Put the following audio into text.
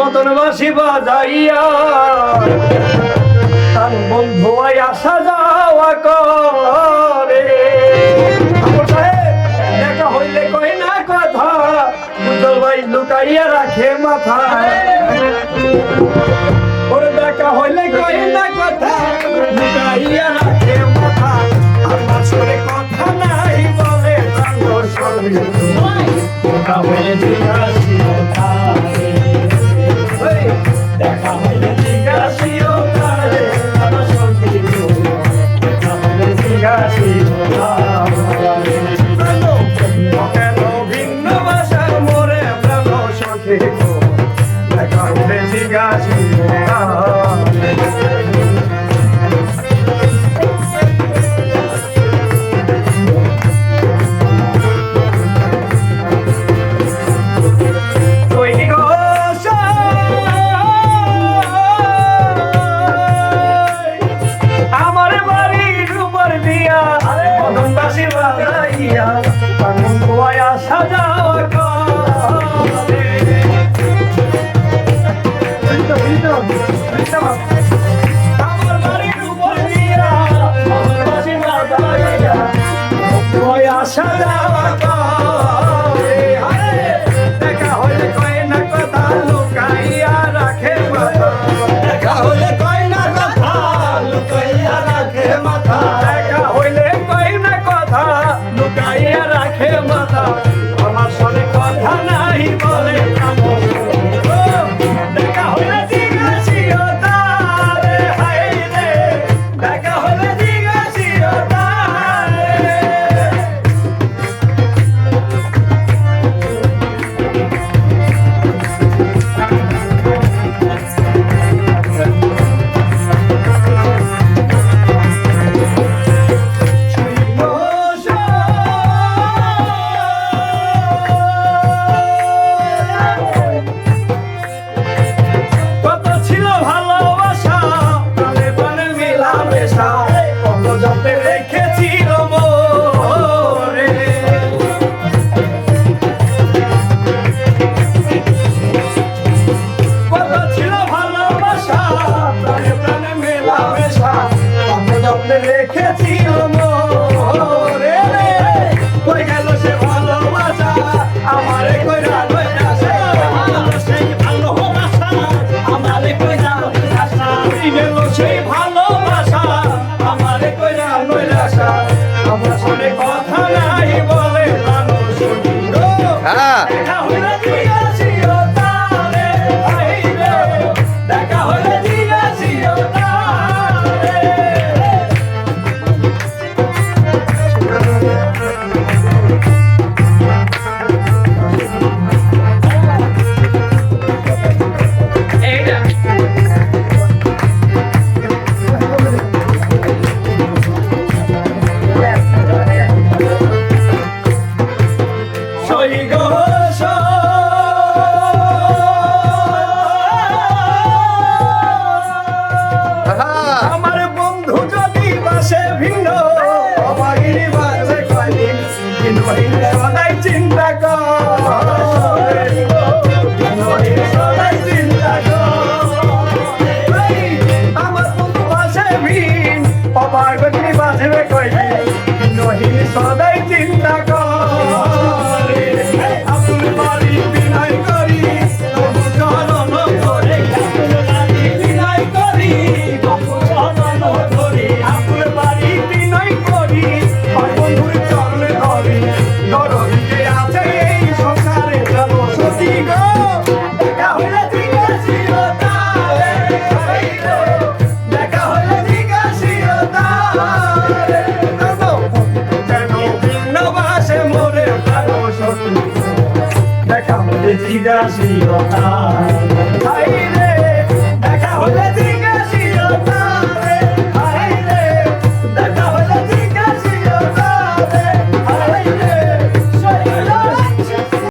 মতন বাসি বাজাইয়া তার বন্ধু আসা যাওয়া করে। কথা? লুকাইয়া রাখে ওর দেখা হইলে কই না কথা? লুকাইয়া রাখে মাথা। আমার সরে কথা নাই বলে তাঙ্গর সঙ্গে কথা হয়ে Come on. সদাই চিন্তা সদাই চিন্তা আমার বন্ধু বাসে ভিন অপার গতি বাঁচবে কই নহিল সদাই চিন্তা কর। পৃথিবী